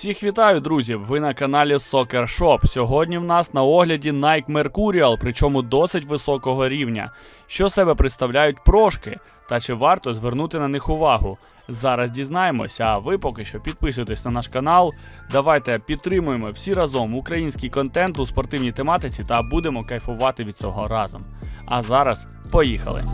Всіх вітаю, друзі! Ви на каналі Soccer Shop. Сьогодні в нас на огляді Nike Mercurial, причому досить високого рівня. Що себе представляють прошки, та чи варто звернути на них увагу? Зараз дізнаємося, а ви поки що підписуйтесь на наш канал. Давайте підтримуємо всі разом український контент у спортивній тематиці та будемо кайфувати від цього разом. А зараз поїхали!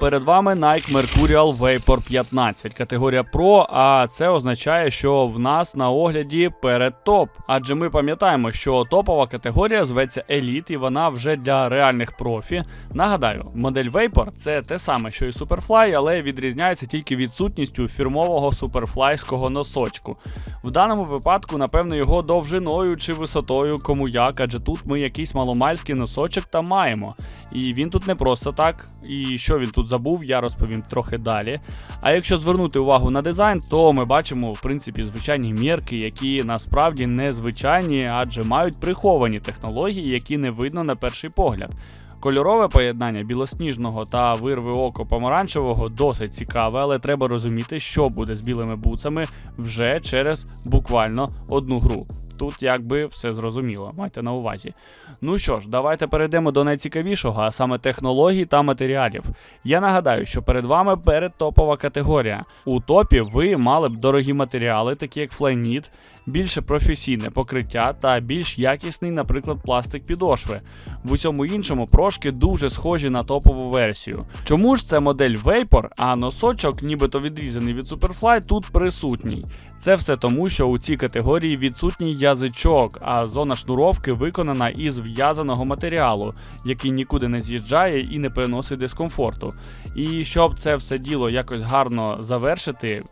Перед вами Nike Mercurial Vapor 15, категорія Pro, а це означає, що в нас на огляді перед топ. Адже ми пам'ятаємо, що топова категорія зветься Elite і вона вже для реальних профі. Нагадаю, модель Vapor це те саме, що і Superfly, але відрізняється тільки відсутністю фірмового суперфлайського носочку. В даному випадку, напевно, його довжиною чи висотою кому як, адже тут ми якийсь маломальський носочок та маємо. І він тут не просто так. І що він тут забув, я розповім трохи далі. А якщо звернути увагу на дизайн, то ми бачимо в принципі звичайні мірки, які насправді не звичайні, адже мають приховані технології, які не видно на перший погляд. Кольорове поєднання білосніжного та вирви око помаранчевого досить цікаве, але треба розуміти, що буде з білими буцами вже через буквально одну гру. Тут якби все зрозуміло, майте на увазі. Ну що ж, давайте перейдемо до найцікавішого, а саме технологій та матеріалів. Я нагадаю, що перед вами передтопова категорія. У топі ви мали б дорогі матеріали, такі як Flyknit, більше професійне покриття та більш якісний, наприклад, пластик підошви. В усьому іншому прошки дуже схожі на топову версію. Чому ж це модель Vapor, а носочок, нібито відрізаний від Superfly, тут присутній? Це все тому, що у цій категорії відсутній язичок, а зона шнуровки виконана із в'язаного матеріалу, який нікуди не з'їжджає і не приносить дискомфорту. І щоб це все діло якось гарно завершити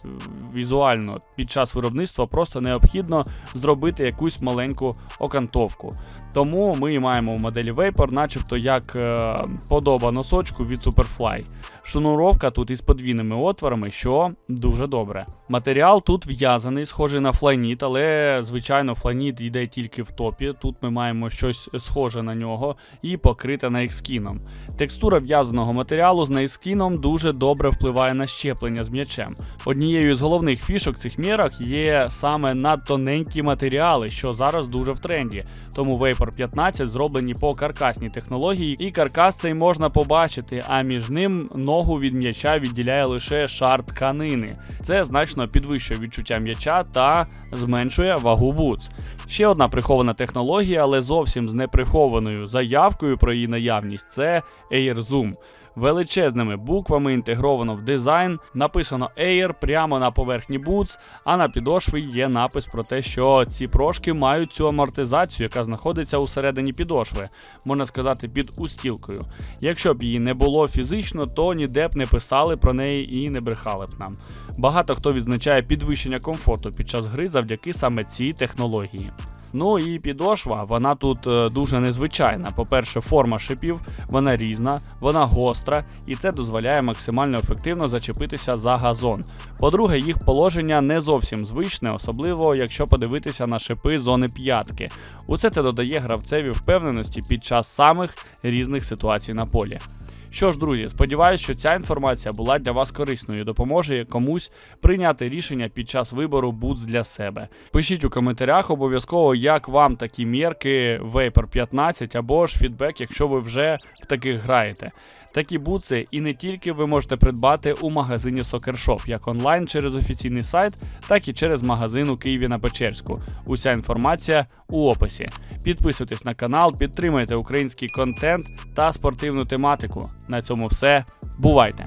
візуально під час виробництва, просто необхідно зробити якусь маленьку окантовку. Тому ми маємо в моделі Vapor, начебто як е, подоба носочку від Superfly. Шнуровка тут із подвійними отворами, що дуже добре. Матеріал тут в'язаний, схожий на флайніт, але звичайно флайніт йде тільки в топі. Тут ми маємо щось схоже на нього і покрите найскіном. Текстура в'язаного матеріалу з найскіном дуже добре впливає на щеплення з м'ячем. Однією з головних фішок цих мірах є саме надтоненькі матеріали, що зараз дуже в тренді. Тому Vapor 15 зроблені по каркасній технології, і каркас цей можна побачити, а між ним ногу від м'яча відділяє лише шар тканини. Це значно підвищує відчуття м'яча та зменшує вагу бутс. Ще одна прихована технологія, але зовсім з неприхованою заявкою про її наявність це Air Zoom. Величезними буквами інтегровано в дизайн, написано Air прямо на поверхні Boots, а на підошві є напис про те, що ці прошки мають цю амортизацію, яка знаходиться усередині підошви, можна сказати, під устілкою. Якщо б її не було фізично, то ніде б не писали про неї і не брехали б нам. Багато хто відзначає підвищення комфорту під час гри завдяки саме цій технології. Ну і підошва, вона тут е, дуже незвичайна. По-перше, форма шипів, вона різна, вона гостра, і це дозволяє максимально ефективно зачепитися за газон. По-друге, їх положення не зовсім звичне, особливо якщо подивитися на шипи зони п'ятки. Усе це додає гравцеві впевненості під час самих різних ситуацій на полі. Що ж, друзі, сподіваюся, що ця інформація була для вас корисною і допоможе комусь прийняти рішення під час вибору бутс для себе. Пишіть у коментарях обов'язково, як вам такі мірки Vapor 15 або ж фідбек, якщо ви вже в таких граєте. Такі буци і не тільки ви можете придбати у магазині Shop, як онлайн через офіційний сайт, так і через магазин у Києві на Печерську. Уся інформація у описі. Підписуйтесь на канал, підтримайте український контент та спортивну тематику. На цьому все. Бувайте!